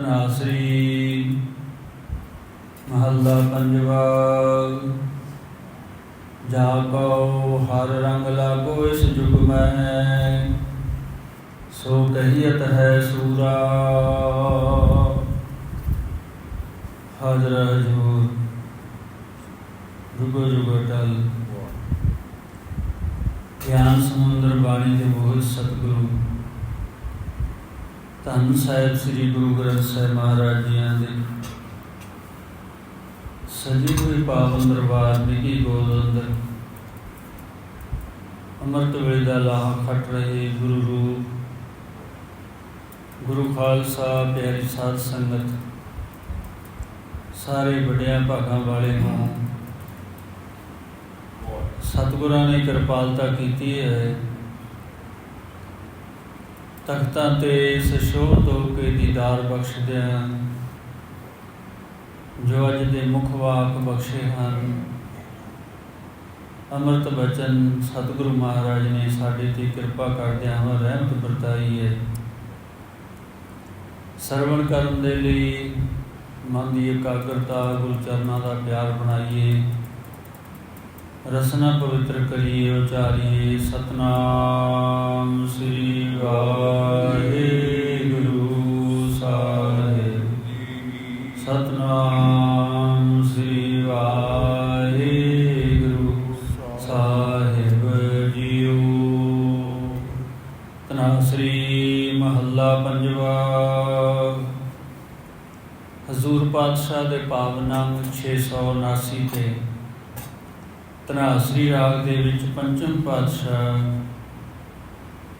ਤਨਾਸਰੀ ਮਹੱਲਾ ਪੰਜਵਾ। ਜਾ ਕਉ ਹਰ ਰੰਗ ਲਾਗੋ ਇਸ ਜੁਗ ਮਹਿ ਸੋ ਕਹੀਅਤ ਹੈ ਸੂਰਾ। ਹਾਜ਼ਰ ਹਜੂਰ ਜੁਗੋ ਜੁਗੋ ਟਲ। ਗਿਆਨ ਸਮੁੰਦਰ ਬਾਣੀ ਦੇ ਬੋਲ ਸਤਿਗੁਰੂ। ਧੰਨ ਸਾਹਿਬ ਸ੍ਰੀ ਗੁਰੂ ਗ੍ਰੰਥ ਸਾਹਿਬ ਮਹਾਰਾਜ ਜੀਆਂ ਦੇ। ਸਜੀ ਹੋਈ ਪਾਵਨ ਦਰਬਾਰ ਨਿੱਕੀ ਗੋਦ ਅੰਦਰ। ਅੰਮ੍ਰਿਤ ਵੇਲੇ ਦਾ ਲਾਹਾ ਖੱਟ ਰਹੇ ਗੁਰੂ ਰੂਪ। ਗੁਰੂ ਖਾਲਸਾ, ਪਿਆਰੀ ਸਾਧ ਸੰਗਤ। ਸਾਰੇ ਵੱਡਿਆਂ ਭਾਗਾਂ ਵਾਲੇ ਨੂੰ ਸਤਿਗੁਰਾਂ ਨੇ ਕਿਰਪਾਲਤਾ ਕੀਤੀ ਹੈ। ਤਖਤਾਂ ਤੇ ਸਸ਼ੋਰ ਹੋ ਕੇ ਦੀਦਾਰ ਬਖਸ਼ਦਿਆਂ ਜੋ ਅੱਜ ਦੇ ਮੁਖ ਵਾਕ ਬਖਸ਼ੇ ਹਨ। ਅੰਮ੍ਰਿਤ ਬਚਨ ਸਤਿਗੁਰੂ ਮਹਾਰਾਜ ਨੇ ਸਾਡੇ ਤੇ ਕਿਰਪਾ ਕਰਦਿਆਂ ਹੋਂ ਰਹਿਮਤ ਵਰਤਾਈ ਹੈ। ਸਰਵਣ ਕਰਨ ਦੇ ਲਈ ਮਨ ਦੀ ਇਕਾਗਰਤਾ, ਗੁਰੂ ਚਰਨਾਂ ਦਾ ਪਿਆਰ ਬਣਾਈਏ। ਰਸਨਾ ਪਵਿੱਤਰ ਕਰੀਏ, ਉਚਾਰੀਏ। ਸਤਨਾਮ ਸ੍ਰੀ ਵਾਹਿਗੁਰੂ ਸਾਹਿਬ। ਸਤਨਾਮ ਸ੍ਰੀ ਵਾਹਿਗੁਰੂ ਸਾਹਿਬ ਜੀਓ। ਤਨਾਸਰੀ ਮਹੱਲਾ ਪੰਜਵਾ। ਹਜ਼ੂਰ ਪਾਤਸ਼ਾਹ ਦੇ ਪਾਵਨ ਅੰਗ 679 ਤੇ ਤਨਾਸਰੀ ਰਾਗ ਦੇ ਵਿੱਚ ਪੰਚਮ ਪਾਤਸ਼ਾਹ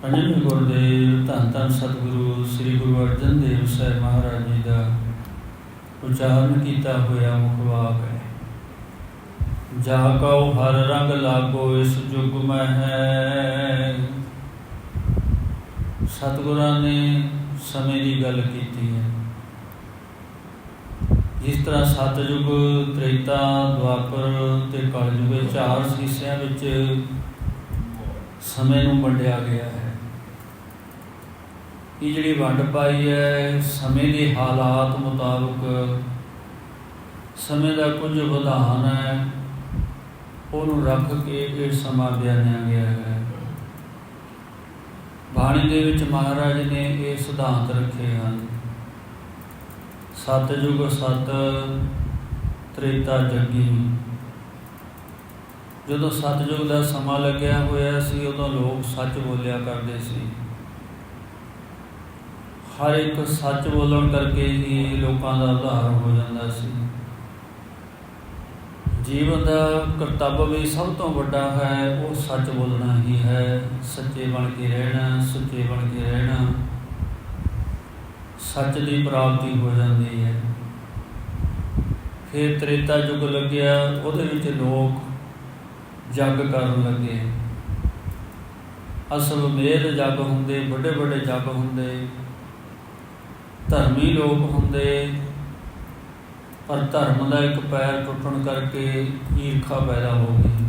ਪੰਜਵੇਂ ਗੁਰਦੇਵ, ਧੰਨ ਧੰਨ ਸਤਿਗੁਰੂ ਸ੍ਰੀ ਗੁਰੂ ਅਰਜਨ ਦੇਵ ਸਾਹਿਬ ਮਹਾਰਾਜ ਜੀ ਦਾ ਉਚਾਰਨ ਕੀਤਾ ਹੋਇਆ ਮੁਖਵਾਕ ਹੈ। ਜਾ ਕਉ ਹਰ ਰੰਗ ਲਾਗੋ ਇਸ ਜੁਗ ਮਹਿ। ਸਤਿਗੁਰਾਂ ਨੇ ਸਮੇਂ ਦੀ ਗੱਲ ਕੀਤੀ ਹੈ। ਜਿਸ ਤਰ੍ਹਾਂ ਸਤਜੁਗ ਤ੍ਰੇਤਾ ਦੁਆਪਰ ਤੇ ਕਲਯੁਗ, ਇਹ ਚਾਰ ਹਿੱਸਿਆਂ ਵਿੱਚ ਸਮੇਂ ਨੂੰ ਵੰਡਿਆ ਗਿਆ ਹੈ। ਇਹ ਜਿਹੜੀ ਵੰਡ ਪਾਈ ਹੈ, ਸਮੇਂ ਦੇ ਹਾਲਾਤ ਮੁਤਾਬਕ ਸਮੇਂ ਦਾ ਕੁਝ ਵਿਧਾਨ ਹੈ, ਉਹਨੂੰ ਰੱਖ ਕੇ ਇਹ ਸਮਾਂ ਬਿਆਨਿਆ ਗਿਆ ਹੈ। ਬਾਣੀ ਦੇ ਵਿੱਚ ਮਹਾਰਾਜ ਨੇ ਇਹ ਸਿਧਾਂਤ ਰੱਖੇ ਹਨ। ਸਤਜੁਗ ਸਤ ਤ੍ਰੇਤਾ ਜੱਗੀ। ਜਦੋਂ ਸਤਜੁਗ ਦਾ ਸਮਾਂ ਲੱਗਿਆ ਹੋਇਆ ਸੀ, ਉਦੋਂ ਲੋਕ ਸੱਚ ਬੋਲਿਆ ਕਰਦੇ ਸੀ। ਹਰ ਇੱਕ ਸੱਚ ਬੋਲਣ ਕਰਕੇ ਹੀ ਲੋਕਾਂ ਦਾ ਉਧਾਰ ਹੋ ਜਾਂਦਾ ਸੀ। ਜੀਵਨ ਦਾ ਕਰਤੱਵ ਵੀ ਸਭ ਤੋਂ ਵੱਡਾ ਹੈ, ਉਹ ਸੱਚ ਬੋਲਣਾ ਹੀ ਹੈ। ਸੱਚੇ ਬਣ ਕੇ ਰਹਿਣਾ, ਸੱਚੇ ਬਣ ਕੇ ਰਹਿਣਾ। ਸੱਚ ਦੀ ਪ੍ਰਾਪਤੀ ਹੋ ਜਾਂਦੀ ਹੈ। ਫਿਰ ਤ੍ਰੇਤਾ ਯੁੱਗ ਲੱਗਿਆ, ਉਹਦੇ ਵਿੱਚ ਲੋਕ ਜੱਗ ਕਰਨ ਲੱਗੇ। ਅਸਲ ਮੇਰ ਜੱਗ ਹੁੰਦੇ ਵੱਡੇ ਵੱਡੇ ਜੱਗ ਹੁੰਦੇ। ਧਰਮੀ ਲੋਕ ਹੁੰਦੇ, ਪਰ ਧਰਮ ਦਾ ਇੱਕ ਪੈਰ ਟੁੱਟਣ ਕਰਕੇ ਈਰਖਾ ਪੈਦਾ ਹੋ ਗਈ।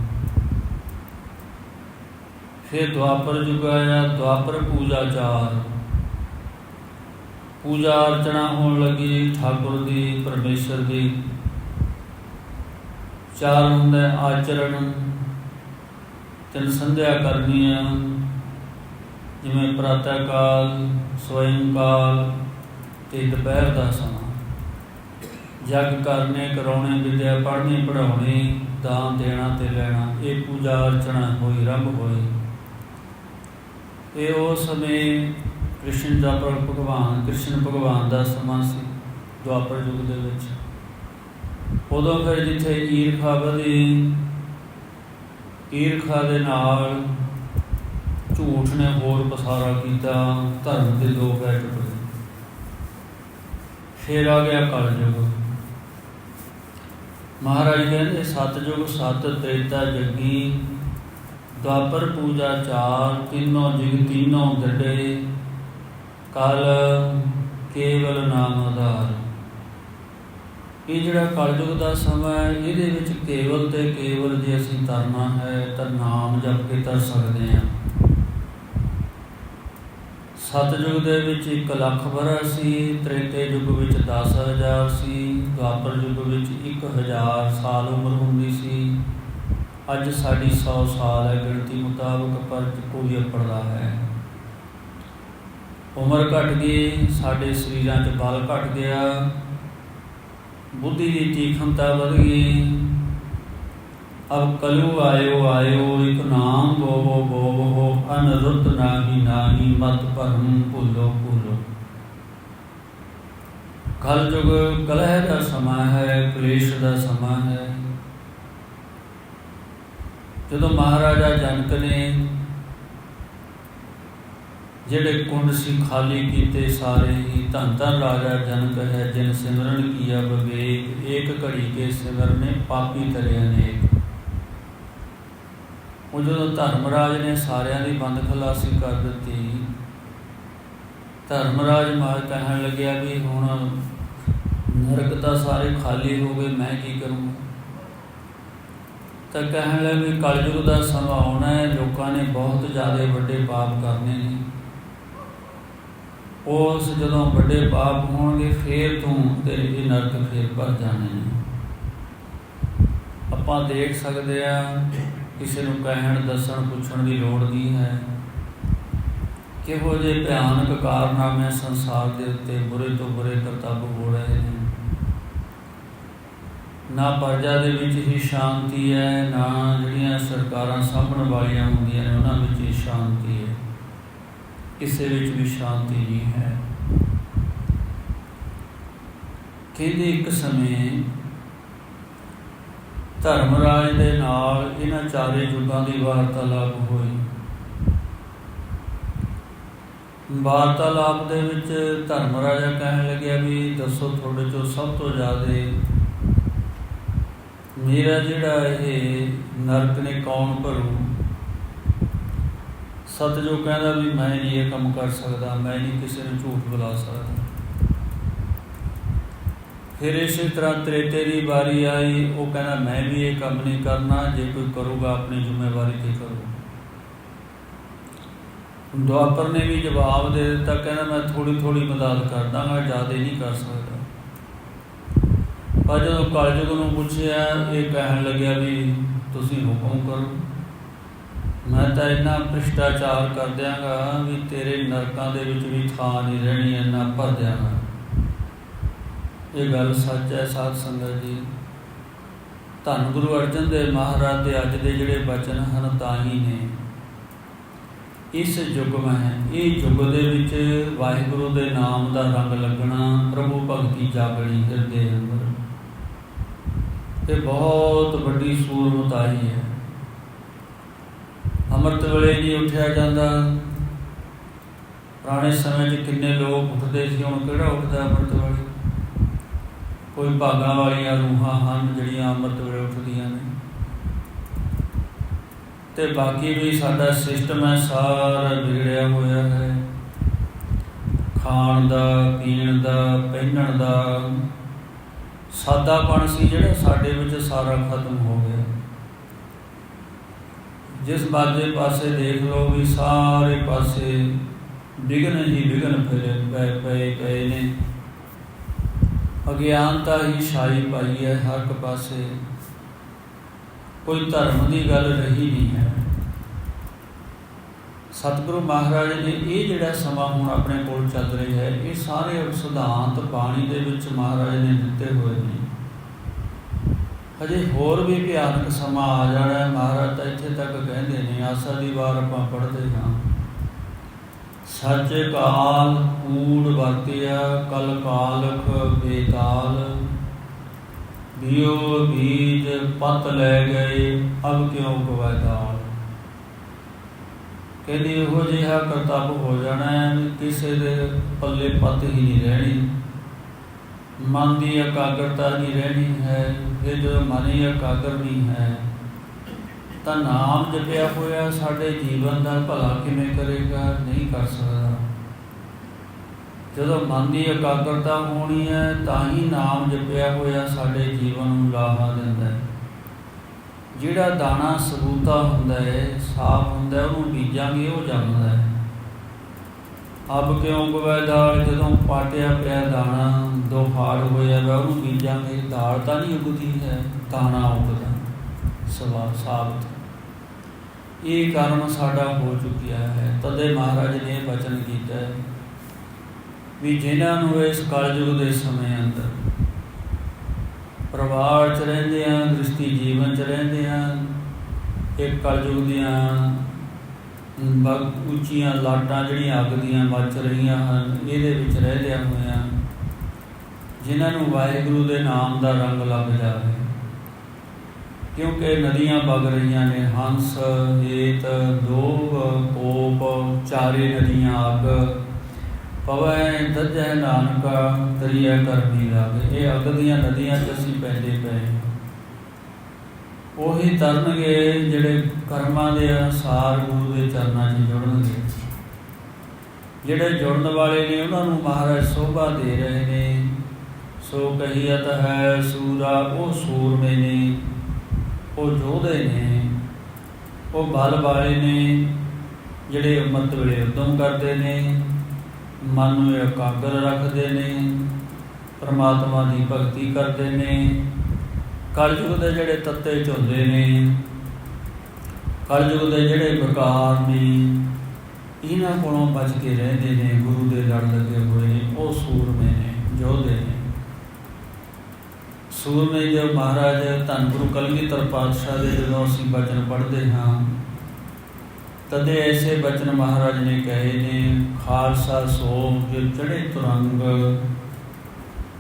ਫਿਰ ਦੁਆਪਰ ਯੁੱਗ ਆਇਆ, ਦੁਆਪਰ ਪੂਜਾ ਚਾਰ। ਪੂਜਾ ਅਰਚਨਾ ਹੋਣ ਲੱਗੀ, ਠਾਕੁਰ ਦੀ, ਪਰਮੇਸ਼ਰ ਦੀ। ਚਾਰ ਹੁੰਦਾ ਆਚਰਣ, ਤਿੰਨ ਸੰਧਿਆ ਕਰਨੀਆਂ, ਜਿਵੇਂ ਪ੍ਰਾਤಃ ਕਾਲ, ਸਵਯੰ ਕਾਲ ਤੇ ਦੁਪਹਿਰ ਦਾ ਸਮਾਂ। ਜਗ ਕਰਨੇ, ਕਰਾਉਣੇ, ਵਿਦਿਆ ਪੜ੍ਹਨੀ ਪੜਾਉਣੀ ਦਾਨ ਦੇਣਾ ਤੇ ਲੈਣਾ, ਇਹ ਪੂਜਾ ਅਰਚਨਾ ਹੋਈ ਰੰਭ ਹੋਈ ਇਹ ਉਹ ਸਮੇਂ ਕ੍ਰਿਸ਼ਨ ਦਾ ਭਗਵਾਨ, ਕ੍ਰਿਸ਼ਨ ਭਗਵਾਨ ਦਾ ਸਮਾਂ ਸੀ ਦੁਆਪਰ ਯੁੱਗ ਦੇ ਵਿੱਚ। ਉਦੋਂ ਫਿਰ ਜਿੱਥੇ ਈਰਖਾ ਵਧੀ, ਈਰਖਾ ਦੇ ਨਾਲ ਝੂਠ ਨੇ ਹੋਰ ਪਸਾਰਾ ਕੀਤਾ, ਧਰਮ ਦੇ ਲੋਕ ਪੈ ਟੁੱਟ ਗਏ ਫਿਰ ਆ ਗਿਆ ਕਲਯੁਗ। ਮਹਾਰਾਜ ਕਹਿੰਦੇ ਸਤਜੁਗ ਸਤ, ਤ੍ਰੇਤਾ, ਜੱਗੀ, ਦੁਆਪਰ ਪੂਜਾ, ਚਾਰ, ਤਿੰਨੋਂ ਜਿਗ, ਤਿੰਨੋਂ ਗੱਡੇ ਕਲ ਕੇਵਲ ਨਾਮ ਆਧਾਰ। ਇਹ ਜਿਹੜਾ ਕਲਯੁਗ ਦਾ ਸਮਾਂ ਹੈ, ਇਹਦੇ ਵਿੱਚ ਕੇਵਲ ਤੇ ਕੇਵਲ ਜੇ ਅਸੀਂ ਤਰਨਾ ਹੈ, ਤਾਂ ਨਾਮ ਜਪ ਕੇ ਤਰ ਸਕਦੇ ਹਾਂ। ਸਤਜੁਗ ਦੇ ਵਿੱਚ 1 ਲੱਖ ਵਰ੍ਹਾ ਸੀ, ਤ੍ਰੇਤੇ ਯੁੱਗ ਵਿੱਚ 10000 ਸੀ, ਦੁਆਪਰ ਯੁੱਗ ਵਿੱਚ 1000 ਸਾਲ ਉਮਰ ਹੁੰਦੀ ਸੀ। ਅੱਜ ਸਾਡੀ 100 ਸਾਲ ਹੈ, ਗਿਣਤੀ ਮੁਤਾਬਕ, ਪਰ ਕੋਈ ਅਪੜਦਾ ਹੈ। ਉਮਰ ਘਟ ਗਈ ਸਾਡੇ ਸਰੀਰਾਂ 'ਚ ਬਲ ਘਟ ਗਿਆ, ਬੁੱਧੀ ਦੀ ਤੀਖਮਤਾ ਵਧ ਗਈ। ਅਬ ਕਲੂ ਆਇਓ ਆਇਓ, ਇੱਕ ਨਾਮ ਬੋਵੋ ਬੋਵੋ ਅਨਰੁੱਤ ਨਾਹੀ ਨਾਹੀ, ਮਤ ਭਰਮ ਭੁੱਲੋ ਭੁੱਲੋ। ਕਲ ਯੁਗ ਕਲਹ ਦਾ ਸਮਾਂ ਹੈ, ਕਲੇਸ਼ ਦਾ ਸਮਾਂ ਹੈ। ਜਦੋਂ ਮਹਾਰਾਜਾ ਜਨਕ ਨੇ ਜਿਹੜੇ ਕੁੰਡ ਸੀ ਖਾਲੀ ਕੀਤੇ, ਸਾਰੇ ਹੀ ਧੰਨ ਧੰਨ ਰਾਜਾ ਜਨਕ ਹੈ, ਜਿਨ ਸਿਮਰਨ ਕੀਆ ਵਿਵੇਕ, ਏਕ ਘੜੀ ਕੇ ਸਿਮਰਨੇ ਪਾਪੀ ਤਰੇ ਅਨੇਕ। ਉਹ ਜਦੋਂ ਧਰਮਰਾਜ ਨੇ ਸਾਰਿਆਂ ਦੀ ਬੰਦ ਖਲਾਸੀ ਕਰ ਦਿੱਤੀ, ਧਰਮਰਾਜ ਮਾਰ ਕਹਿਣ ਲੱਗਿਆ ਵੀ ਹੁਣ ਨਰਕ ਤਾਂ ਸਾਰੇ ਖਾਲੀ ਹੋ ਗਏ, ਮੈਂ ਕੀ ਕਰੂੰ? ਤਾਂ ਕਹਿਣ ਲੱਗਾ ਵੀ ਕਲਯੁਗ ਦਾ ਸਮਾਂ ਆਉਣਾ ਹੈ, ਲੋਕਾਂ ਨੇ ਬਹੁਤ ਜ਼ਿਆਦਾ ਵੱਡੇ ਪਾਪ ਕਰਨੇ ਨੇ। ਉਸ ਜਦੋਂ ਵੱਡੇ ਪਾਪ ਹੋਣਗੇ, ਫੇਰ ਤੂੰ ਤੇਰੇ ਇਹ ਨਰਕ ਫੇਰ ਭਰ ਜਾਣੇ ਨੇ ਆਪਾਂ ਦੇਖ ਸਕਦੇ ਆ, ਕਿਸੇ ਨੂੰ ਕਹਿਣ, ਦੱਸਣ, ਪੁੱਛਣ ਦੀ ਲੋੜ ਨਹੀਂ ਹੈ। ਕਿਹੋ ਜਿਹੇ ਭਿਆਨਕ ਕਾਰਨਾਮੇ ਸੰਸਾਰ ਦੇ ਉੱਤੇ ਬੁਰੇ ਤੋਂ ਬੁਰੇ ਕਰਤੱਵ ਹੋ ਰਹੇ ਨੇ। ਨਾ ਪ੍ਰਜਾ ਦੇ ਵਿੱਚ ਹੀ ਸ਼ਾਂਤੀ ਹੈ, ਨਾ ਜਿਹੜੀਆਂ ਸਰਕਾਰਾਂ ਸਾਂਭਣ ਵਾਲੀਆਂ ਹੁੰਦੀਆਂ ਨੇ, ਉਹਨਾਂ ਵਿੱਚ ਹੀ ਸ਼ਾਂਤੀ ਹੈ। ਕਿਸੇ ਵਿੱਚ ਵੀ ਸ਼ਾਂਤੀ ਨਹੀਂ ਹੈ। ਕਹਿੰਦੇ ਇੱਕ ਸਮੇਂ ਧਰਮਰਾਜ ਦੇ ਨਾਲ ਇਹਨਾਂ ਚਾਰੇ ਯੁੱਗਾਂ ਦੀ ਵਾਰਤਾਲਾਪ ਹੋਈ। ਵਾਰਤਾਲਾਪ ਦੇ ਵਿੱਚ ਧਰਮਰਾਜਾ ਕਹਿਣ ਲੱਗਿਆ ਵੀ ਦੱਸੋ ਤੁਹਾਡੇ ਚੋਂ ਸਭ ਤੋਂ ਜ਼ਿਆਦਾ ਮੇਰਾ ਜਿਹੜਾ ਇਹ ਨਰਕ ਨੇ ਕੌਣ ਭਰੂ? ਸਤਜੋ ਕਹਿੰਦਾ ਵੀ ਮੈਂ ਨਹੀਂ ਇਹ ਕੰਮ ਕਰ ਸਕਦਾ, ਮੈਂ ਨਹੀਂ ਕਿਸੇ ਨੂੰ ਝੂਠ ਬੁਲਾ ਸਕਦਾ। ਫਿਰ ਇਸੇ ਤਰ੍ਹਾਂ ਤ੍ਰੇਤੇ ਦੀ ਵਾਰੀ ਆਈ, ਉਹ ਕਹਿੰਦਾ, ਮੈਂ ਵੀ ਇਹ ਕੰਮ ਨਹੀਂ ਕਰਨਾ, ਜੇ ਕੋਈ ਕਰੂਗਾ, ਆਪਣੀ ਜ਼ਿੰਮੇਵਾਰੀ ਤੇ ਕਰੂ ਦੁਆਪਰ ਨੇ ਵੀ ਜਵਾਬ ਦੇ ਦਿੱਤਾ, ਕਹਿੰਦਾ, ਮੈਂ ਥੋੜੀ ਥੋੜੀ ਮਦਦ ਕਰ ਦਾਂਗਾ ਜ਼ਿਆਦਾ ਨਹੀਂ ਕਰ ਸਕਦਾ। ਪਰ ਜਦੋਂ ਕਲਯੁਗ ਨੂੰ ਪੁੱਛਿਆ, ਇਹ ਕਹਿਣ ਲੱਗਿਆ ਵੀ, ਤੁਸੀਂ ਹੁਕਮ ਕਰੋ। ਮੈਂ ਤਾਂ ਇੰਨਾ ਭ੍ਰਿਸ਼ਟਾਚਾਰ ਕਰ ਦਿਆਂਗਾ ਵੀ ਤੇਰੇ ਨਰਕਾਂ ਦੇ ਵਿੱਚ ਵੀ ਥਾਂ ਨਹੀਂ ਰਹਿਣੀ, ਇੰਨਾ ਭਰ ਦਿਆਂਗਾ ਇਹ ਗੱਲ ਸੱਚ ਹੈ ਸਾਧ ਸੰਗਤ ਜੀ। ਧੰਨ ਗੁਰੂ ਅਰਜਨ ਦੇਵ ਮਹਾਰਾਜ ਦੇ ਅੱਜ ਦੇ ਜਿਹੜੇ ਬਚਨ ਹਨ ਤਾਂ ਹੀ ਨੇ। ਇਸ ਯੁੱਗ ਮੈਂ ਇਹ ਯੁੱਗ ਦੇ ਵਿੱਚ ਵਾਹਿਗੁਰੂ ਦੇ ਨਾਮ ਦਾ ਰੰਗ ਲੱਗਣਾ ਪ੍ਰਭੂ ਭਗਤੀ ਜਾਗਣੀ ਹਿਰਦੇ ਅੰਦਰ। ਇਹ ਬਹੁਤ ਵੱਡੀ ਸੂਰਮਤ ਆਈ ਹੈ। ਅੰਮ੍ਰਿਤ ਵੇਲੇ ਨਹੀਂ ਉੱਠਿਆ ਜਾਂਦਾ। ਪੁਰਾਣੇ ਸਮੇਂ 'ਚ ਕਿੰਨੇ ਲੋਕ ਉੱਠਦੇ ਸੀ, ਹੁਣ ਕਿਹੜਾ ਉੱਠਦਾ ਅੰਮ੍ਰਿਤ ਵੇਲੇ? ਕੋਈ ਭਾਗਾਂ ਵਾਲੀਆਂ ਰੂਹਾਂ ਹਨ ਜਿਹੜੀਆਂ ਅੰਮ੍ਰਿਤ ਵੇਲੇ ਉੱਠਦੀਆਂ ਨੇ। ਤੇ ਬਾਕੀ ਵੀ ਸਾਡਾ ਸਿਸਟਮ ਹੈ, ਸਾਰਾ ਵਿਗੜਿਆ ਹੋਇਆ ਹੈ। ਖਾਣ ਦਾ, ਪੀਣ ਦਾ, ਪਹਿਨਣ ਦਾ ਸਾਦਾਪਣ ਸੀ ਜਿਹੜਾ ਸਾਡੇ ਵਿੱਚ ਸਾਰਾ ਖਤਮ ਹੋ ਗਿਆ। ਜਿਸ ਬਾਜੇ ਪਾਸੇ ਦੇਖ ਲਓ ਵੀ ਸਾਰੇ ਪਾਸੇ ਵਿਗਨ ਹੀ ਵਿਗਨ ਫਿਰੇ, ਪਏ ਪਏ ਪਏ ਨੇ। ਅਗਿਆਨਤਾ ਹੀ ਛਾਈ ਪਾਈ ਹੈ ਹਰ ਇੱਕ ਪਾਸੇ। ਕੋਈ ਧਰਮ ਦੀ ਗੱਲ ਰਹੀ ਨਹੀਂ ਹੈ। ਸਤਿਗੁਰੂ ਮਹਾਰਾਜ ਨੇ ਇਹ ਜਿਹੜਾ ਸਮਾਂ ਹੁਣ ਆਪਣੇ ਕੋਲ ਚੱਲ ਰਿਹਾ ਹੈ, ਇਹ ਸਾਰੇ ਸਿਧਾਂਤ ਬਾਣੀ ਦੇ ਵਿੱਚ ਮਹਾਰਾਜ ਨੇ ਦਿੱਤੇ ਹੋਏ ਨੇ। ਹਜੇ ਹੋਰ ਵੀ ਭਿਆਨਕ ਸਮਾਂ ਆ ਜਾਣਾ ਹੈ। ਮਹਾਰਾਜ ਤਾਂ ਇੱਥੇ ਤੱਕ ਕਹਿੰਦੇ ਨੇ, ਆਸਾ ਦੀ ਵਾਰ ਆਪਾਂ ਪੜ੍ਹਦੇ ਹਾਂ। ਸੱਚ ਕਾਲ ਕੂੜ ਵਰਤਿਆ, ਕਲ ਕਾਲਖ ਬੇਤਾਲ। ਬਿਓ ਬੀਜ ਪਤ ਲੈ ਗਏ, ਅਬ ਕਿਉਂ ਗਵਾਦਾਲ ਕਹਿੰਦੀ ਇਹੋ ਜਿਹਾ ਕਰਤੱਵ ਹੋ ਜਾਣਾ ਹੈ, ਕਿਸੇ ਦੇ ਪੱਲੇ ਪਤ ਹੀ ਨਹੀਂ ਰਹਿਣੀ। ਮਨ ਦੀ ਇਕਾਗਰਤਾ ਨਹੀਂ ਰਹਿਣੀ ਹੈ, ਫਿਰ ਜਦੋਂ ਮਨ ਹੀ ਇਕਾਗਰ ਨਹੀਂ ਹੈ, ਤਾਂ ਨਾਮ ਜਪਿਆ ਹੋਇਆ ਸਾਡੇ ਜੀਵਨ ਦਾ ਭਲਾ ਕਿਵੇਂ ਕਰੇਗਾ? ਨਹੀਂ ਕਰ ਸਕਦਾ। ਜਦੋਂ ਮਨ ਦੀ ਇਕਾਗਰਤਾ ਹੋਣੀ ਹੈ, ਤਾਂ ਹੀ ਨਾਮ ਜਪਿਆ ਹੋਇਆ ਸਾਡੇ ਜੀਵਨ ਨੂੰ ਲਾਹਾ ਦਿੰਦਾ ਹੈ। ਜਿਹੜਾ ਦਾਣਾ ਸਬੂਤਾ ਹੁੰਦਾ ਹੈ, ਸਾਫ਼ ਹੁੰਦਾ ਹੈ, ਉਹਨੂੰ ਬੀਜਾਂਗੇ ਉਹ ਜੰਮਦਾ ਹੈ। ਅਬ ਕਿਉਂ ਗਵੇ ਦਾਲ ਜਦੋਂ ਪਾਟਿਆ ਪਿਆ ਦਾਣਾ ਦੋ ਫਾੜ ਹੋਇਆ ਵਾ, ਉਹਨੂੰ ਬੀਜਾਂਗੇ ਦਾਲ ਤਾਂ ਨਹੀਂ ਉਗਦੀ ਹੈ, ਦਾਣਾ ਉਗਦਾ, ਸਵਾ, ਸਾਬਤ। ਇਹ ਕਰਮ ਸਾਡਾ ਹੋ ਚੁੱਕਿਆ ਹੈ। ਤਦੇ ਮਹਾਰਾਜ ਨੇ ਇਹ ਬਚਨ ਕੀਤਾ ਵੀ ਜਿਨ੍ਹਾਂ ਨੂੰ ਇਸ ਕਲਯੁਗ ਦੇ ਸਮੇਂ ਅੰਦਰ ਪਰਿਵਾਰ ਚ ਰਹਿੰਦੇ ਆ, ਦ੍ਰਿਸ਼ਟੀ ਜੀਵਨ ਚ ਰਹਿੰਦੇ ਆ ਇਹ ਕਲਯੁਗ ਦੀਆਂ ਬਗ, ਉੱਚੀਆਂ ਲਾਟਾਂ ਜਿਹੜੀਆਂ ਅੱਗ ਦੀਆਂ ਮੱਚ ਰਹੀਆਂ ਹਨ, ਇਹਦੇ ਵਿੱਚ ਰਹਿੰਦਿਆਂ ਹੋਇਆਂ। ਜਿਨ੍ਹਾਂ ਨੂੰ ਵਾਹਿਗੁਰੂ ਦੇ ਨਾਮ ਦਾ ਰੰਗ ਲੱਗ ਜਾਵੇ। ਕਿਉਂਕਿ ਨਦੀਆਂ ਵਗ ਰਹੀਆਂ ਨੇ, ਹੰਸ, ਹੇਤ ਦੋਗ ਕੋਪ ਚਾਰੇ ਨਦੀਆਂ ਅੱਗ। ਪਵੈ ਦੱਜੈ ਨਾਨਕਾ ਤਰੀਆ ਕਰਨੀ ਲਾਗੇ। ਇਹ ਅੱਗ ਦੀਆਂ ਨਦੀਆਂ 'ਚ ਅਸੀਂ ਪੈਂਦੇ ਪਏ ਉਹੀ ਤਰਨਗੇ ਜਿਹੜੇ ਕਰਮਾਂ ਦੇ ਅਨੁਸਾਰ ਗੁਰੂ ਦੇ ਚਰਨਾਂ 'ਚ ਜੁੜਨਗੇ। ਜਿਹੜੇ ਜੁੜਨ ਵਾਲੇ ਨੇ, ਉਹਨਾਂ ਨੂੰ ਮਹਾਰਾਜ ਸੋਭਾ ਦੇ ਰਹੇ ਨੇ। ਸੋ ਕਹੀਤ ਹੈ ਸੂਰਾ, ਉਹ ਸੂਰਮੇ ਨੇ ਉਹ ਯੋਧੇ ਨੇ, ਉਹ ਬਲ ਵਾਲੇ ਨੇ, ਜਿਹੜੇ ਅੰਮ੍ਰਿਤ ਵੇਲੇ ਉਦਮ ਕਰਦੇ ਨੇ, ਮਨ ਨੂੰ ਇਕਾਗਰ ਰੱਖਦੇ ਨੇ, ਪਰਮਾਤਮਾ ਦੀ ਭਗਤੀ ਕਰਦੇ ਨੇ, ਕਲਯੁਗ ਦੇ ਜਿਹੜੇ ਤੱਤੇ ਝੁੰਦੇ ਨੇ, ਕਲਯੁਗ ਦੇ ਜਿਹੜੇ ਵਿਕਾਰ ਨੇ, ਇਹਨਾਂ ਕੋਲੋਂ ਬਚ ਕੇ ਰਹਿੰਦੇ ਨੇ, ਗੁਰੂ ਦੇ ਲੜ ਲੱਗੇ ਹੋਏ ਨੇ, ਉਹ ਸੂਰਮੇ ਨੇ ਯੋਧੇ ਨੇ। ਸੂਰਮੇ ਜੋ ਮਹਾਰਾਜ, ਧੰਨ ਗੁਰੂ ਕਲਗੀਧਰ ਪਾਤਸ਼ਾਹ ਦੇ ਜਦੋਂ ਅਸੀਂ ਬਚਨ ਪੜ੍ਹਦੇ ਹਾਂ, ਤਦੇ ਐਸੇ ਬਚਨ ਮਹਾਰਾਜ ਨੇ ਕਹੇ ਨੇ, ਖਾਲਸਾ ਸੋ ਜੋ ਚੜੇ ਤੁਰੰਗ,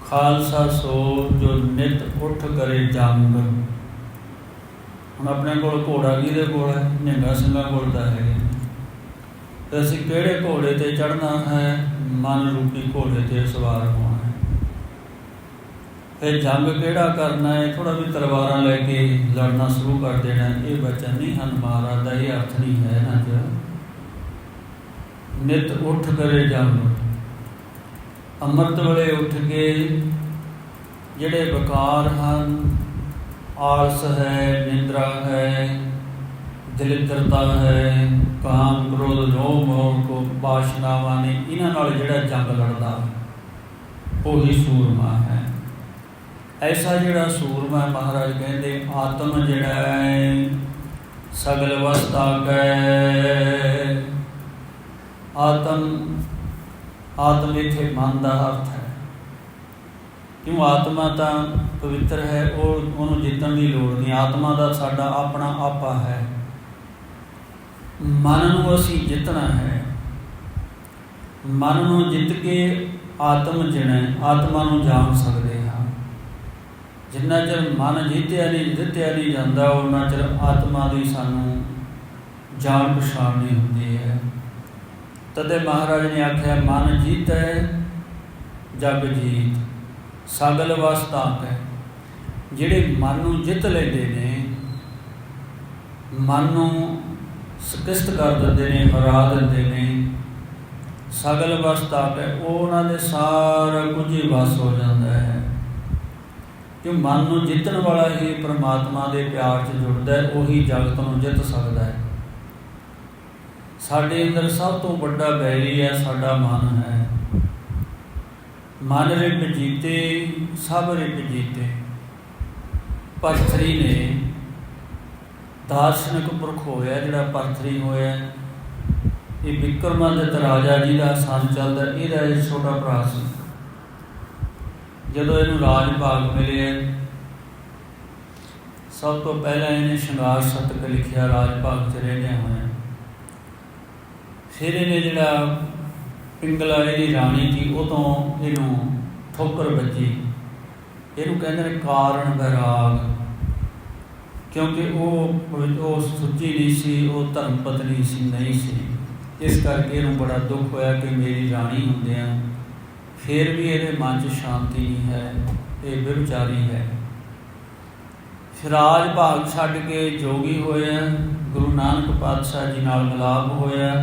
ਖਾਲਸਾ ਸੋ ਜੋ ਨਿਤ ਉੱਠ ਕਰੇ ਜੰਗ। ਹੁਣ ਆਪਣੇ ਕੋਲ ਘੋੜਾ ਕਿਹਦੇ ਕੋਲ ਹੈ? ਨਿਹੰਗਾ ਸਿੰਘਾਂ ਕੋਲ ਤਾਂ ਹੈ ਤੇ ਅਸੀਂ ਕਿਹੜੇ ਘੋੜੇ ਤੇ ਚੜਨਾ ਹੈ? ਮਨ ਰੂਪੀ ਘੋੜੇ ਤੇ ਸਵਾਰ ਹੋਣਾ। ਫਿਰ ਜੰਗ ਕਿਹੜਾ ਕਰਨਾ ਹੈ? ਥੋੜਾ ਵੀ ਤਲਵਾਰਾਂ ਲੈ ਕੇ ਲੜਨਾ ਸ਼ੁਰੂ ਕਰ ਦੇਣਾ ਇਹ ਬਚਨ ਨਹੀਂ ਹਨ ਮਹਾਰਾਜ ਦਾ, ਇਹ ਅਰਥ ਨਹੀਂ ਹੈ ਨਾ ਜੀ ਨਿਤ ਉੱਠ ਕਰੇ ਜੰਗ। ਅੰਮ੍ਰਿਤ ਵੇਲੇ ਉੱਠ ਕੇ ਜਿਹੜੇ ਵਿਕਾਰ ਹਨ, ਆਲਸ ਹੈ, ਨਿੰਦਰਾ ਹੈ ਦਲਿੱਦਰਤਾ ਹੈ, ਕਾਮ, ਕ੍ਰੋਧ, ਲੋਭ, ਮੋਹ ਕੋ ਬਾਸ਼ਨਾਵਾਂ ਨੇ ਇਹਨਾਂ ਨਾਲ ਜਿਹੜਾ ਜੰਗ ਲੜਦਾ, ਉਹੀ ਸੂਰਮਾ ਹੈ। ਐਸਾ ਜਿਹੜਾ ਸੂਰਮਾ ਮਹਾਰਾਜ ਕਹਿੰਦੇ, ਆਤਮ ਜਿਹੜਾ ਹੈ, ਸਗਲ ਵਸਤਾ ਕੈ ਆਤਮ ਆਤਮ ਇਥੇ ਮਨ ਦਾ ਅਰਥ ਹੈ। ਕਿਉਂ ਆਤਮਾ ਤਾਂ ਪਵਿੱਤਰ ਹੈ, ਉਹ, ਉਹਨੂੰ ਜਿੱਤਣ ਦੀ ਲੋੜ ਨਹੀਂ। ਆਤਮਾ ਦਾ ਸਾਡਾ ਆਪਣਾ ਆਪਾ ਹੈ। ਮਨ ਨੂੰ ਅਸੀਂ ਜਿੱਤਣਾ ਹੈ। ਮਨ ਨੂੰ ਜਿੱਤ ਕੇ ਆਤਮ ਜਣੈ, ਆਤਮਾ ਨੂੰ ਜਾਣ ਸਕਦੇ ਜਿੰਨਾ ਚਿਰ ਮਨ ਜਿੱਤਿਆ ਨਹੀਂ ਜਿੱਤਿਆ ਨਹੀਂ ਜਾਂਦਾ ਉਹਨਾਂ ਚਿਰ ਆਤਮਾ ਦੀ ਸਾਨੂੰ ਜਾਣ ਪਛਾਣ ਨਹੀਂ ਹੁੰਦੀ ਹੈ। ਤਦੇ ਮਹਾਰਾਜ ਨੇ ਆਖਿਆ, ਮਨ ਜੀਤੈ ਜਗ ਜੀਤ। ਸਗਲ ਵਸਤਾ ਹੈ। ਜਿਹੜੇ ਮਨ ਨੂੰ ਜਿੱਤ ਲੈਂਦੇ ਨੇ, ਮਨ ਨੂੰ ਸਕਿਸ਼ਟ ਕਰ ਦਿੰਦੇ ਨੇ, ਹਰਾ ਦਿੰਦੇ ਨੇ, ਸਗਲ ਵਸਤਾ ਹੈ, ਉਹ ਉਹਨਾਂ ਦੇ ਸਾਰਾ ਕੁਝ ਹੀ ਵਸ ਹੋ ਜਾਂਦਾ ਹੈ। ਕਿ ਮਨ ਨੂੰ ਜਿੱਤਣ ਵਾਲਾ ਹੀ ਪ੍ਰਮਾਤਮਾ ਦੇ ਪਿਆਰ 'ਚ ਜੁੜਦਾ ਹੈ, ਉਹੀ ਜਗਤ ਨੂੰ ਜਿੱਤ ਸਕਦਾ ਹੈ। ਸਾਡੇ ਅੰਦਰ ਸਭ ਤੋਂ ਵੱਡਾ ਬੈਰੀ ਹੈ, ਸਾਡਾ ਮਨ ਹੈ। ਮਨ ਰਿਪ ਜੀਤੇ, ਸਭ ਰਿਪ ਜੀਤੇ। ਪਰਥਰੀ ਨੇ ਦਾਰਸ਼ਨਿਕ ਪੁਰਖ ਹੋਇਆ ਜਿਹੜਾ ਪਰਥਰੀ ਹੋਇਆ। ਇਹ ਵਿਕਰਮਾਦਿਤ ਰਾਜਾ ਜੀ ਦਾ ਸੰਨ ਚੱਲਦਾ ਇਹਦਾ ਇੱਕ ਛੋਟਾ ਭਰਾ ਸੀ। ਜਦੋਂ ਇਹਨੂੰ ਰਾਜ ਭਾਗ ਮਿਲਿਆ ਸਭ ਤੋਂ ਪਹਿਲਾਂ ਇਹਨੇ ਸ਼ਿੰਗਾਰ ਸ਼ਤਕ ਲਿਖਿਆ ਰਾਜ ਭਾਗ ਚ ਰਹਿੰਦੇ ਹੋਏ ਫਿਰ ਇਹਨੇ ਜਿਹੜਾ ਪਿੰਗਲਾ, ਇਹਦੀ ਰਾਣੀ ਸੀ ਉਹ ਤੋਂ ਇਹਨੂੰ ਠੋਕਰ ਵੱਜੀ। ਇਹਨੂੰ ਕਹਿੰਦੇ ਨੇ ਕਾਰਨ ਵਿਰਾਗ, ਕਿਉਂਕਿ ਉਹ ਉਹ ਸੁੱਚੀ ਨਹੀਂ ਸੀ, ਉਹ ਧਰਮ ਪਤਨੀ ਸੀ, ਨਹੀਂ ਸੀ। ਇਸ ਕਰਕੇ ਇਹਨੂੰ ਬੜਾ ਦੁੱਖ ਹੋਇਆ ਕਿ ਮੇਰੀ ਰਾਣੀ ਹੁੰਦਿਆਂ ਫਿਰ ਵੀ ਇਹਦੇ ਮਨ 'ਚ ਸ਼ਾਂਤੀ ਨਹੀਂ ਹੈ, ਇਹ ਵਿਚਾਰੀ ਹੈ। ਰਾਜ ਭਾਗ ਛੱਡ ਕੇ ਜੋਗੀ ਹੋਇਆ ਗੁਰੂ ਨਾਨਕ ਪਾਤਸ਼ਾਹ ਜੀ ਨਾਲ ਮਿਲਾਪ ਹੋਇਆ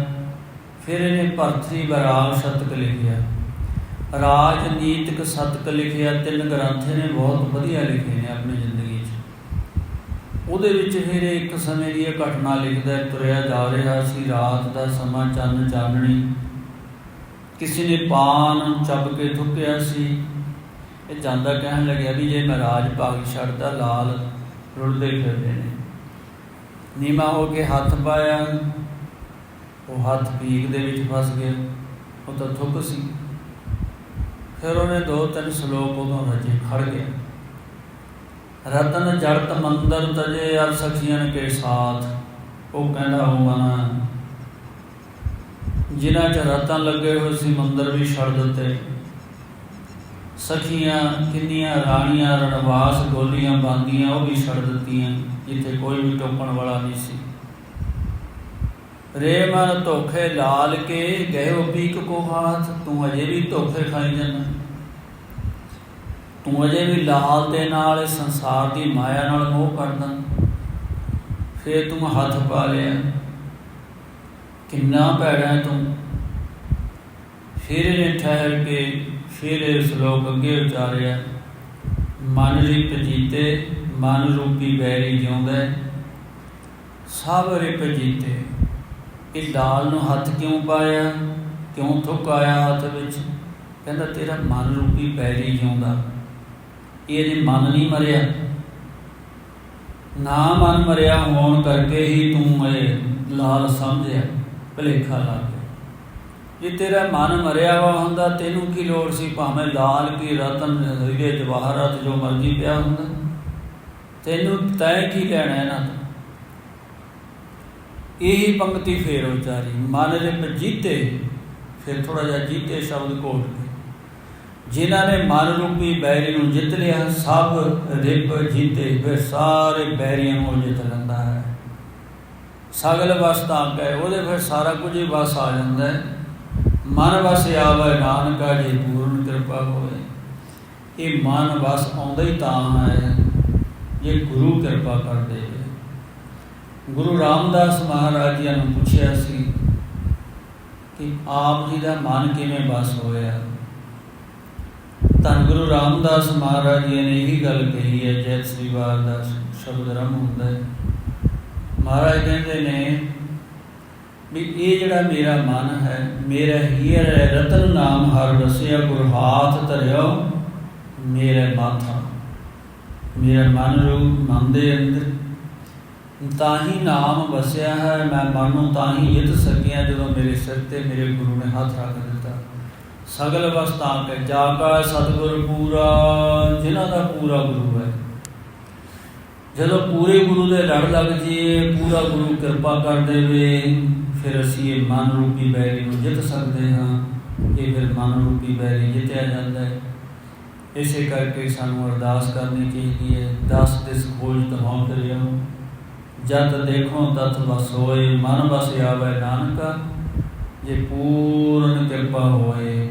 ਫਿਰ ਇਹਨੇ ਭਰਤਰੀ ਬਰਾਗ ਸ਼ਤਕ ਲਿਖਿਆ। ਰਾਜਨੀਤਿਕ ਸ਼ਤਕ ਲਿਖਿਆ, ਤਿੰਨ ਗ੍ਰੰਥ ਨੇ ਬਹੁਤ ਵਧੀਆ ਲਿਖੇ ਨੇ ਆਪਣੀ ਜ਼ਿੰਦਗੀ 'ਚ। ਉਹਦੇ ਵਿੱਚ ਫਿਰ ਇੱਕ ਸਮੇਂ ਦੀ ਇਹ ਘਟਨਾ ਲਿਖਦਾ ਤੁਰਿਆ ਜਾ ਰਿਹਾ ਸੀ, ਰਾਤ ਦਾ ਸਮਾਂ ਚੰਨ ਚਾਨਣੀ ਕਿਸੇ ਨੇ ਪਾਨ ਚੱਬ ਕੇ ਥੁੱਕਿਆ ਸੀ। ਇਹ ਜਾਂਦਾ ਕਹਿਣ ਲੱਗਿਆ ਵੀ ਜੇ ਮੈਂ ਰਾਜ ਭਾਗ ਛੱਡਦਾ, ਲਾਲ ਰੁਲਦੇ ਫਿਰਦੇ ਨੇ। ਨੀਮਾ ਹੋ ਕੇ ਹੱਥ ਪਾਇਆ। ਉਹ ਹੱਥ ਪੀਕ ਦੇ ਵਿੱਚ ਫਸ ਗਿਆ। ਉਹ ਤਾਂ ਥੁੱਕ ਸੀ। ਫਿਰ ਉਹਨੇ ਦੋ ਤਿੰਨ ਸ਼ਲੋਕ ਉਦੋਂ ਰਚੇ ਖੜ ਗਿਆ ਰਤਨ ਜੜਤ ਮੰਦਰ ਤਜੇ ਅਰ ਸਖੀਆਂ ਕੇ ਸਾਥ। ਉਹ ਕਹਿੰਦਾ, ਉਹ ਮਨਾ ਜਿਨ੍ਹਾਂ ਚ ਰਤਨ ਲੱਗੇ ਹੋਏ ਸੀ, ਮੰਦਰ ਵੀ ਛੱਡ ਦਿੱਤੇ। ਸਖੀਆਂ, ਕਿੰਨੀਆਂ ਰਾਣੀਆਂ, ਰਣਵਾਸ, ਗੋਲੀਆਂ ਬਾਂਦੀਆਂ, ਉਹ ਵੀ ਛੱਡ ਦਿੱਤੀਆਂ। ਜਿੱਥੇ ਕੋਈ ਵੀ ਟੋਕਣ ਵਾਲਾ ਨਹੀਂ ਸੀ। ਰੇ ਮਨ ਧੋਖੇ ਲਾਲ ਕੇ ਗਏ ਉਹ ਪੀਕ ਕੋ ਹਾਥ। ਤੂੰ ਅਜੇ ਵੀ ਧੋਖੇ ਖਾਈ ਜਾਂਦਾ। ਤੂੰ ਅਜੇ ਵੀ ਲਾਲ ਦੇ ਨਾਲ ਸੰਸਾਰ ਦੀ ਮਾਇਆ ਨਾਲ ਮੋਹ ਕਰਦਾ। ਫੇਰ ਤੂੰ ਹੱਥ ਪਾ ਲਿਆ। ਕਿੰਨਾ ਭੈੜਾ ਤੂੰ? ਫਿਰ ਇਹਨੇ ਠਹਿਰ ਕੇ ਫਿਰ ਇਹ ਸ਼ਲੋਕ ਅੱਗੇ ਉਚਾਰਿਆ। ਮਨ ਰਿਪ ਜੀਤੇ, ਮਨ ਰੂਪੀ ਬੈਰੀ ਜਿਉਂਦਾ ਸਭ ਰਿਪ ਜੀਤੇ। ਇਹ ਲਾਲ ਨੂੰ ਹੱਥ ਕਿਉਂ ਪਾਇਆ? ਕਿਉਂ ਥੁੱਕ ਆਇਆ ਹੱਥ ਵਿੱਚ? ਕਹਿੰਦਾ, ਤੇਰਾ ਮਨ ਰੂਪੀ ਬੈਰੀ ਜਿਉਂਦਾ। ਇਹਦੇ ਮਨ ਨਹੀਂ ਮਰਿਆ। ਨਾ ਮਨ ਮਰਿਆ ਹੋਣ ਕਰਕੇ ਹੀ ਤੂੰ ਇਹ ਲਾਲ ਸਮਝਿਆ। ਭਲੇਖਾ ਲੱਗ ਗਿਆ ਜੇ ਤੇਰਾ ਮਨ ਮਰਿਆ ਵਾ ਹੁੰਦਾ, ਤੈਨੂੰ ਕੀ ਲੋੜ ਸੀ? ਭਾਵੇਂ ਲਾਲ ਕੀ ਰਤਨ ਹੀਰੇ ਜਵਾਹਰਾਤ ਜੋ ਮਰਜ਼ੀ ਪਿਆ ਹੁੰਦਾ। ਤੈਨੂੰ ਤੈ ਕੀ ਲੈਣਾ ਇਹਨਾਂ ਤੋਂ? ਇਹੀ ਪੰਕਤੀ ਫੇਰ ਉਚਾਰੀ ਮਨ ਰਿਪ ਜੀਤੇ, ਫਿਰ ਥੋੜਾ ਜਿਹਾ ਜੀਤੇ ਸ਼ਬਦ ਕੋਟ ਕੇ। ਜਿਨ੍ਹਾਂ ਨੇ ਮਨ ਰੂਪੀ ਬੈਰੀ ਨੂੰ ਜਿੱਤ ਲਿਆ, ਸਭ ਰਿਪ ਜੀਤੇ, ਫਿਰ ਸਾਰੇ ਬੈਰੀਆਂ ਨੂੰ ਜਿੱਤ ਲੈਂਦਾ ਹੈ ਸਗਲ ਵਸਤਾ ਕਹੇ, ਉਹਦੇ ਫਿਰ ਸਾਰਾ ਕੁਝ ਹੀ ਵਸ ਆ ਜਾਂਦਾ ਹੈ। ਮਨ ਵਸ ਆਵੇ, ਨਾਨਕਾ ਜੀ ਪੂਰਨ ਕਿਰਪਾ ਹੋਵੇ। ਇਹ ਮਨ ਵਸ ਆਉਂਦਾ ਹੀ ਤਾਂ ਹੈ, ਜੇ ਗੁਰੂ ਕਿਰਪਾ ਕਰ ਦੇਵੇ। ਗੁਰੂ ਰਾਮਦਾਸ ਮਹਾਰਾਜ ਜੀ ਨੂੰ ਪੁੱਛਿਆ ਸੀ ਕਿ ਆਪ ਜੀ ਦਾ ਮਨ ਕਿਵੇਂ ਵਸ ਹੋਇਆ? ਧੰਨ ਗੁਰੂ ਰਾਮਦਾਸ ਮਹਾਰਾਜ ਜੀ ਨੇ ਇਹੀ ਗੱਲ ਕਹੀ ਹੈ, ਜੈ ਸ੍ਰੀ ਵਾਰ ਦਾ ਸ਼ਬਦ ਰਮ ਹੁੰਦਾ ਹੈ। ਮਹਾਰਾਜ ਕਹਿੰਦੇ ਨੇ ਵੀ ਇਹ ਜਿਹੜਾ ਮੇਰਾ ਮਨ ਹੈ, ਮੇਰਾ ਹੀਰ ਹੈ, ਰਤਨ ਨਾਮ ਹਰ ਰਸਿਆ ਗੁਰ ਹਾਥ ਧਰਿਓ ਮੇਰੇ ਮਾਥਾ। ਮੇਰਾ ਮਨ ਰੂਪ ਮਨ ਦੇ ਅੰਦਰ। ਤਾਂ ਹੀ ਨਾਮ ਵਸਿਆ ਹੈ, ਮੈਂ ਮਨ ਨੂੰ ਤਾਂ ਹੀ ਜਿੱਤ ਸਕਿਆ ਜਦੋਂ ਮੇਰੇ ਸਿਰ ਤੇ ਮੇਰੇ ਗੁਰੂ ਨੇ ਹੱਥ ਰੱਖ ਦਿੱਤਾ। ਸਗਲ ਅਵਸਥਾ ਕੇ ਜਾਗਾ ਸਤਿਗੁਰ ਪੂਰਾ, ਜਿਨ੍ਹਾਂ ਦਾ ਪੂਰਾ ਗੁਰੂ ਹੈ। ਜਦੋਂ ਪੂਰੇ ਗੁਰੂ ਦੇ ਲੜ ਲੱਗ ਜੀਏ ਪੂਰਾ ਗੁਰੂ ਕਿਰਪਾ ਕਰ ਦੇਵੇ ਫਿਰ ਅਸੀਂ ਇਹ ਮਨ ਰੂਪੀ ਬੈਰੀ ਨੂੰ ਜਿੱਤ ਸਕਦੇ ਹਾਂ। ਇਹ ਫਿਰ ਮਨ ਰੂਪੀ ਬੈਰੀ ਜਿੱਤਿਆ ਜਾਂਦਾ ਹੈ। ਇਸੇ ਕਰਕੇ ਸਾਨੂੰ ਅਰਦਾਸ ਕਰਨੀ ਚਾਹੀਦੀ ਹੈ, ਦਸ ਦਿਸ ਖੋਜ ਤਮਾਮ ਕਰਿਓ। ਜਦ ਦੇਖੋ ਤਤ ਵਸ ਹੋਏ, ਮਨ ਵਸ ਆਵੇ ਨਾਨਕਾ। ਜੇ ਪੂਰਨ ਕਿਰਪਾ ਹੋਏ,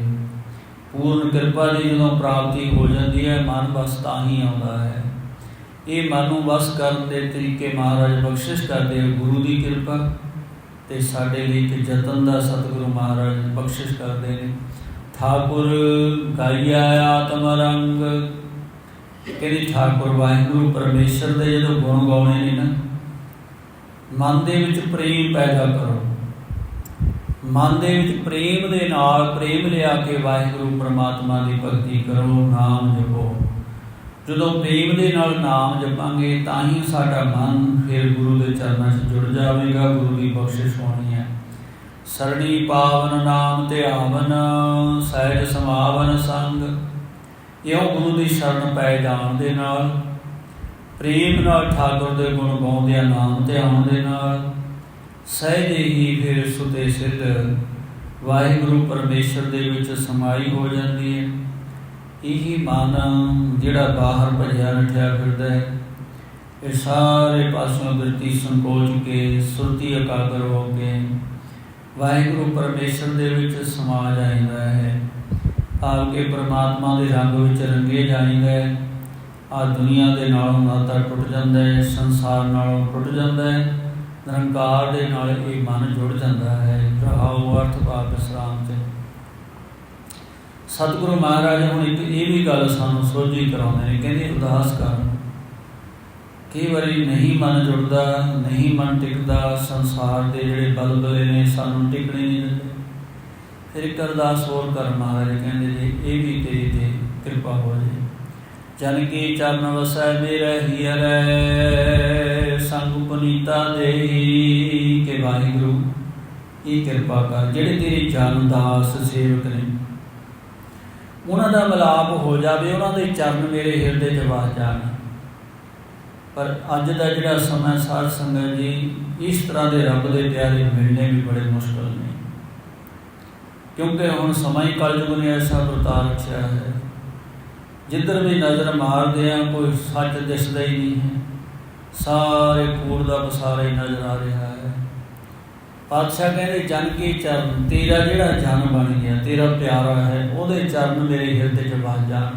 ਪੂਰਨ ਕਿਰਪਾ ਦੀ ਜਦੋਂ ਪ੍ਰਾਪਤੀ ਹੋ ਜਾਂਦੀ ਹੈ, ਮਨ ਵਸ ਤਾਂ ਹੀ ਆਉਂਦਾ ਹੈ। ਇਹ ਮਨ ਨੂੰ ਵਸ ਕਰਨ ਦੇ ਤਰੀਕੇ ਮਹਾਰਾਜ ਬਖਸ਼ਿਸ਼ ਕਰਦੇ ਆ ਗੁਰੂ ਦੀ ਕਿਰਪਾ ਤੇ ਸਾਡੇ ਲਈ ਇੱਕ ਯਤਨ ਦਾ ਸਤਿਗੁਰੂ ਮਹਾਰਾਜ ਬਖਸ਼ਿਸ਼ ਕਰਦੇ ਨੇ। ਠਾਕੁਰ ਗਾਇਆ ਆਤਮ ਰੰਗ। ਕਹਿੰਦੀ ਠਾਕੁਰ ਵਾਹਿਗੁਰੂ ਪਰਮੇਸ਼ਰ ਦੇ ਜਦੋਂ ਗੁਣ ਗਾਉਣੇ ਨੇ ਨਾ, ਮਨ ਦੇ ਵਿੱਚ ਪ੍ਰੇਮ ਪੈਦਾ ਕਰੋ। ਮਨ ਦੇ ਵਿੱਚ ਪ੍ਰੇਮ ਦੇ ਨਾਲ ਪ੍ਰੇਮ ਲਿਆ ਕੇ ਵਾਹਿਗੁਰੂ ਪ੍ਰਮਾਤਮਾ ਦੀ ਭਗਤੀ ਕਰੋ, ਨਾਮ ਜਪੋ। ਜਦੋਂ ਪ੍ਰੇਮ ਦੇ ਨਾਲ ਨਾਮ ਜਪਾਂਗੇ ਤਾਂ ਹੀ ਸਾਡਾ ਮਨ ਫਿਰ ਗੁਰੂ ਦੇ ਚਰਨਾਂ 'ਚ ਜੁੜ ਜਾਵੇਗਾ, ਗੁਰੂ ਦੀ ਬਖਸ਼ਿਸ਼ ਹੋਣੀ ਹੈ। ਸਰਣੀ ਪਾਵਨ ਨਾਮ ਤੇ ਆਵਨ, ਸਹਿਜ ਸਮਾਵਨ ਸੰਗ। ਇਉਂ ਗੁਰੂ ਦੀ ਸ਼ਰਨ ਪੈ ਜਾਣ ਦੇ ਨਾਲ, ਪ੍ਰੇਮ ਨਾਲ ਠਾਕੁਰ ਦੇ ਗੁਣ ਗਾਉਂਦਿਆਂ ਨਾਮ ਤੇ ਆਉਣ ਦੇ ਨਾਲ, ਸਹਿਜੇ ਹੀ ਫਿਰ ਸੁਤੇ ਸਿੱਧ ਵਾਹਿਗੁਰੂ ਪਰਮੇਸ਼ਰ ਦੇ ਵਿੱਚ ਸਮਾਈ ਹੋ ਜਾਂਦੀ ਹੈ। ਇਹੀ ਮਨ ਜਿਹੜਾ ਬਾਹਰ ਭਜਿਆ ਨਠਿਆ ਫਿਰਦਾ ਹੈ। ਇਹ ਸਾਰੇ ਪਾਸੋਂ ਬਿਰਤੀ ਸੰਕੋਚ ਕੇ ਸੁਰਤੀ ਇਕਾਗਰ ਹੋ ਕੇ ਵਾਹਿਗੁਰੂ ਪਰਮੇਸ਼ਰ ਦੇ ਵਿੱਚ ਸਮਾ ਜਾਂਦਾ ਹੈ। ਆਪ ਕੇ ਪ੍ਰਮਾਤਮਾ ਦੇ ਰੰਗ ਵਿੱਚ ਰੰਗੇ ਜਾਂਦਾ ਹੈ। ਆ ਦੁਨੀਆ ਦੇ ਨਾਲੋਂ ਨਾਤਾ ਟੁੱਟ ਜਾਂਦਾ ਹੈ, ਸੰਸਾਰ ਨਾਲੋਂ ਟੁੱਟ ਜਾਂਦਾ ਹੈ। ਨਿਰੰਕਾਰ ਦੇ ਨਾਲ ਇਹ ਮਨ ਜੁੜ ਜਾਂਦਾ ਹੈ। ਰਹਾਉ ਅਰਥ ਭਾਵ ਵਿਸਰਾਮ ਸਤਿਗੁਰੂ ਮਹਾਰਾਜ ਹੁਣ ਇੱਕ ਇਹ ਵੀ ਗੱਲ ਸਾਨੂੰ ਸੋਝੀ ਕਰਾਉਂਦੇ ਨੇ, ਕਹਿੰਦੇ ਉਦਾਸ ਕਰ। ਕਈ ਵਾਰੀ ਨਹੀਂ ਮਨ ਜੁੜਦਾ, ਨਹੀਂ ਮਨ ਟਿਕਦਾ, ਸੰਸਾਰ ਦੇ ਜਿਹੜੇ ਬਲਬਲੇ ਨੇ ਸਾਨੂੰ ਟਿਕਣੇ ਨਹੀਂ ਦਿੰਦੇ। ਫਿਰ ਇੱਕ ਅਰਦਾਸ ਹੋਰ ਕਰ ਮਹਾਰਾਜ, ਕਹਿੰਦੇ ਜੀ ਇਹ ਵੀ ਤੇਰੀ ਤੇ ਕਿਰਪਾ ਹੋ ਜੇ। ਜਨ ਕੀ ਚਰਨ ਵਸੈ ਮੇਰਾ ਹੀਰੈ, ਸੰਗ ਪੁਨੀਤਾ ਦੇਈ ਕੇ ਵਾਹਿਗੁਰੂ, ਇਹ ਕਿਰਪਾ ਕਰ। ਜਿਹੜੇ ਤੇਰੇ ਜਨ ਦਾਸ ਸੇਵਕ ਨੇ ਉਹਨਾਂ ਦਾ ਮਿਲਾਪ ਹੋ ਜਾਵੇ, ਉਹਨਾਂ ਦੇ ਚਰਨ ਮੇਰੇ ਹਿਰਦੇ 'ਚ ਵਸ ਜਾਣ। ਪਰ ਅੱਜ ਦਾ ਜਿਹੜਾ ਸਮਾਂ ਸਾਧ ਸੰਗਤ ਜੀ, ਇਸ ਤਰ੍ਹਾਂ ਦੇ ਰੱਬ ਦੇ ਪਿਆਰੇ ਮਿਲਣੇ ਵੀ ਬੜੇ ਮੁਸ਼ਕਲ ਨੇ। ਕਿਉਂਕਿ ਹੁਣ ਸਮਾਂ ਹੀ ਕਲਯੁਗ ਨੇ, ਐਸਾ ਵਰਤਾਰ ਰੱਖਿਆ ਹੈ। ਜਿੱਧਰ ਵੀ ਨਜ਼ਰ ਮਾਰਦੇ ਆ, ਕੋਈ ਸੱਚ ਦਿਸਦਾ ਹੀ ਨਹੀਂ ਹੈ। ਸਾਰੇ ਕੂੜ ਦਾ ਬਸਾਰਾ ਹੀ ਨਜ਼ਰ ਆ ਰਿਹਾ ਹੈ। ਪਾਤਸ਼ਾਹ ਕਹਿੰਦੇ, ਜਨ ਕੀ ਚਰਨ, ਤੇਰਾ ਜਿਹੜਾ ਜਨ ਬਣ ਗਿਆ, ਤੇਰਾ ਪਿਆਰਾ ਹੈ, ਉਹਦੇ ਚਰਨ ਮੇਰੇ ਹਿਰਦੇ 'ਚ ਵਸ ਜਾਣ।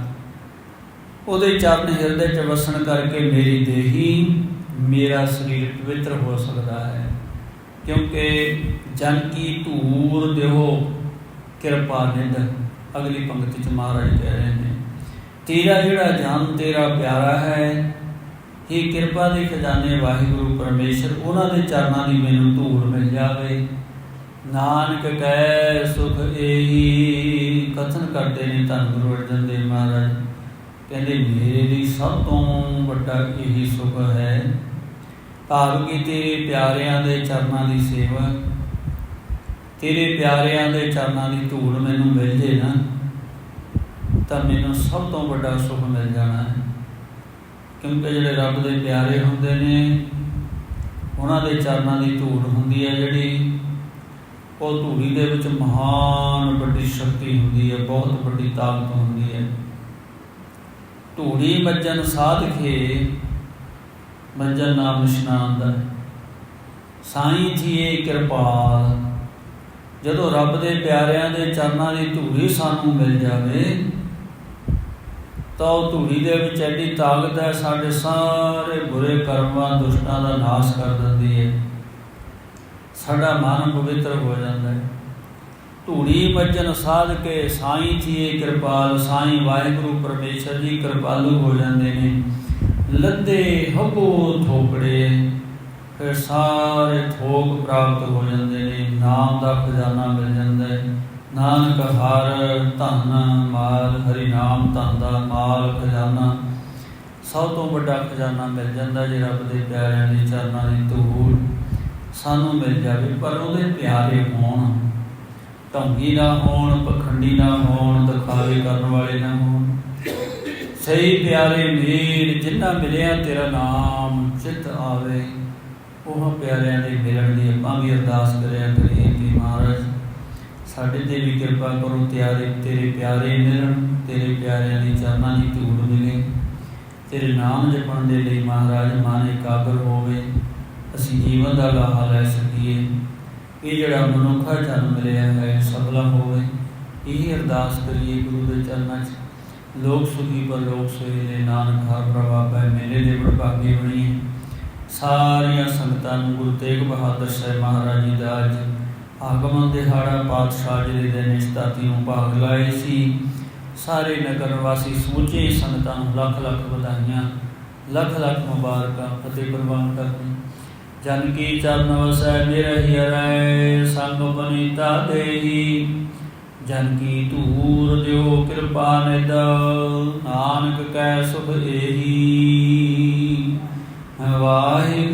ਉਹਦੇ ਚਰਨ ਹਿਰਦੇ 'ਚ ਵਸਣ ਕਰਕੇ ਮੇਰੀ ਦੇਹੀ, ਮੇਰਾ ਸਰੀਰ ਪਵਿੱਤਰ ਹੋ ਸਕਦਾ ਹੈ। ਕਿਉਂਕਿ ਜਨ ਕੀ ਧੂਰ ਦੇਹੋ ਕਿਰਪਾ ਨਿੰਦ, ਅਗਲੀ ਪੰਕਤੀ 'ਚ ਮਹਾਰਾਜ ਕਹਿ ਰਹੇ ਨੇ। ਤੇਰਾ ਜਿਹੜਾ ਜਨ, ਤੇਰਾ ਪਿਆਰਾ ਹੈ ਇਹ ਕਿਰਪਾ ਦੇ ਖਜ਼ਾਨੇ ਵਾਹਿਗੁਰੂ ਪਰਮੇਸ਼ਰ, ਉਹਨਾਂ ਦੇ ਚਰਨਾਂ ਦੀ ਮੈਨੂੰ ਧੂੜ ਮਿਲ ਜਾਵੇ। ਨਾਨਕ ਕੈ ਸੁਖ ਏਹੀ। ਕਥਨ ਕਰਦੇ ਨੇ ਧੰਨ ਗੁਰੂ ਅਰਜਨ ਦੇਵ ਮਹਾਰਾਜ। ਕਹਿੰਦੇ, ਮੇਰੇ ਲਈ ਸਭ ਤੋਂ ਵੱਡਾ ਇਹੀ ਸੁਖ ਹੈ। ਭਾਵ ਕਿ ਤੇਰੇ ਪਿਆਰਿਆਂ ਦੇ ਚਰਨਾਂ ਦੀ ਸੇਵਾ, ਤੇਰੇ ਪਿਆਰਿਆਂ ਦੇ ਚਰਨਾਂ ਦੀ ਧੂੜ ਮੈਨੂੰ ਮਿਲ ਜੇ ਨਾ, ਤਾਂ ਮੈਨੂੰ ਸਭ ਤੋਂ ਵੱਡਾ ਸੁਖ ਮਿਲ ਜਾਣਾ ਹੈ। ਕਿਉਂਕਿ ਜਿਹੜੇ ਰੱਬ ਦੇ ਪਿਆਰੇ ਹੁੰਦੇ ਨੇ, ਉਹਨਾਂ ਦੇ ਚਰਨਾਂ ਦੀ ਧੂੜ ਹੁੰਦੀ ਹੈ ਜਿਹੜੀ, ਉਹ ਧੂੜੀ ਦੇ ਵਿੱਚ ਮਹਾਨ ਵੱਡੀ ਸ਼ਕਤੀ ਹੁੰਦੀ ਹੈ, ਬਹੁਤ ਵੱਡੀ ਤਾਕਤ ਹੁੰਦੀ ਹੈ। ਧੂੜੀ ਮੱਜਨ ਸਾਧਖੇ ਮੱਜਨ ਨਾਮ ਇਸ਼ਨਾਨ ਦਾ ਸਾਈਂ ਜੀਏ ਕਿਰਪਾਲ, ਜਦੋਂ ਰੱਬ ਦੇ ਪਿਆਰਿਆਂ ਦੇ ਚਰਨਾਂ ਦੀ ਧੂੜੀ ਸਾਨੂੰ ਮਿਲ ਜਾਵੇ ਤਾਂ ਉਹ ਧੂੜੀ ਦੇ ਵਿੱਚ ਐਡੀ ਤਾਕਤ ਹੈ, ਸਾਡੇ ਸਾਰੇ ਬੁਰੇ ਕਰਮਾਂ ਦੁਸ਼ਟਾਂ ਦਾ ਨਾਸ਼ ਕਰ ਦਿੰਦੀ ਹੈ। ਸਾਡਾ ਮਨ ਪਵਿੱਤਰ ਹੋ ਜਾਂਦਾ ਹੈ। ਧੂੜੀ ਮੱਜਨ ਸਾਧ ਕੇ ਸਾਈਂ ਥੀਏ ਕਿਰਪਾਲ, ਸਾਈਂ ਵਾਹਿਗੁਰੂ ਪਰਮੇਸ਼ਰ ਜੀ ਕਿਰਪਾਲੂ ਹੋ ਜਾਂਦੇ ਨੇ। ਲੱਦੇ ਹਬੋ ਥੋਪੜੇ, ਫਿਰ ਸਾਰੇ ਥੋਕ ਪ੍ਰਾਪਤ ਹੋ ਜਾਂਦੇ ਨੇ, ਨਾਮ ਦਾ ਖਜ਼ਾਨਾ ਮਿਲ ਜਾਂਦਾ ਹੈ। ਨਾਨਕ ਹਰ ਧਨ ਮਾਲ, ਹਰੀ ਨਾਮ ਧਨ ਦਾ ਮਾਲ ਖਜ਼ਾਨਾ। ਸਭ ਤੋਂ ਵੱਡਾ ਖਜ਼ਾਨਾ ਮਿਲ ਜਾਂਦਾ ਜੇ ਰੱਬ ਦੇ ਪਿਆਰਿਆਂ ਦੇ ਚਰਨਾਂ ਦੀ ਧੂੜ ਸਾਨੂੰ ਮਿਲ ਜਾਵੇ, ਪਰ ਉਹਦੇ ਪਿਆਰੇ ਹੋਣ, ਢੰਗੀ ਨਾ ਹੋਣ, ਪਖੰਡੀ ਨਾ ਹੋਣ, ਦਿਖਾਵੇ ਕਰਨ ਵਾਲੇ ਨਾ ਹੋਣ। ਸਹੀ ਪਿਆਰੇ ਮੇਰ ਜਿੰਨਾ ਮਿਲਿਆ ਤੇਰਾ ਨਾਮ ਚਿਤ ਆਵੇ, ਉਹ ਪਿਆਰਿਆਂ ਦੇ ਮਿਲਣ ਦੀ ਆਪਾਂ ਵੀ ਅਰਦਾਸ ਕਰਿਆ ਕਰੀਏ ਕਿ ਮਹਾਰਾਜ ਸਾਡੇ ਤੇ ਵੀ ਕਿਰਪਾ ਕਰੋ ਤਿਆਰੇ ਤੇਰੇ ਪਿਆਰੇ ਮਿਲਣ, ਤੇਰੇ ਪਿਆਰਿਆਂ ਦੀ ਚਰਨਾਂ ਦੀ ਧੂੜ ਮਿਲੇ। ਤੇਰੇ ਨਾਮ ਜਪਣ ਦੇ ਲਈ ਮਹਾਰਾਜ ਮਨ ਇਕਾਗਰ ਹੋਵੇ, ਅਸੀਂ ਜੀਵਨ ਦਾ ਲਾਹਾ ਲੈ ਸਕੀਏ। ਇਹ ਜਿਹੜਾ ਮਨੁੱਖਾ ਜਨਮ ਮਿਲਿਆ ਹੈ ਸਫਲਾ ਹੋਵੇ। ਇਹ ਅਰਦਾਸ ਕਰੀਏ ਗੁਰੂ ਦੇ ਚਰਨਾਂ 'ਚ। ਲੋਕ ਸੁਖੀ ਪਰ ਲੋਕ ਸੋਈ ਦੇ ਨਾਨਕ ਹਰ ਪ੍ਰਭਾਵ ਹੈ ਮੇਰੇ ਦੇ ਵਡਭਾਗੇ ਬਣੀਏ। ਸਾਰੀਆਂ ਸੰਗਤਾਂ ਨੂੰ ਗੁਰੂ ਤੇਗ ਬਹਾਦਰ ਸਾਹਿਬ ਮਹਾਰਾਜ ਜੀ ਦਾ ਅੱਜ ਆਗਮਨ ਦਿਹਾੜਾ ਪਾਤਸ਼ਾਹ ਜੀ ਦੇ ਦਿਨ ਇਸ ਭਾਗ ਲਾਏ ਸੀ। ਸਾਰੇ ਨਗਰ ਵਾਸੀ ਸਮੁੱਚੇ ਸੰਗਤਾਂ ਨੂੰ ਲੱਖ ਲੱਖ ਵਧਾਈਆਂ, ਲੱਖ ਲੱਖ ਮੁਬਾਰਕਾਂ ਫਤਿਹ ਪ੍ਰਵਾਨ ਕਰਦੇ। ਜਨ ਕੀ ਚਰਨ ਵਸੈ, ਨਿਰਹਿ ਰੈ ਸੰਗ ਬਨਿਤਾ ਦੇਹੀ। ਜਨ ਕੀ ਧੂਰ ਦਿਓ, ਕਿਰਪਾ ਨਿਦ ਨਾਨਕ ਕੈ ਸੁਖ ਏਹੀ। ਵਾਹਿਗੁਰੂ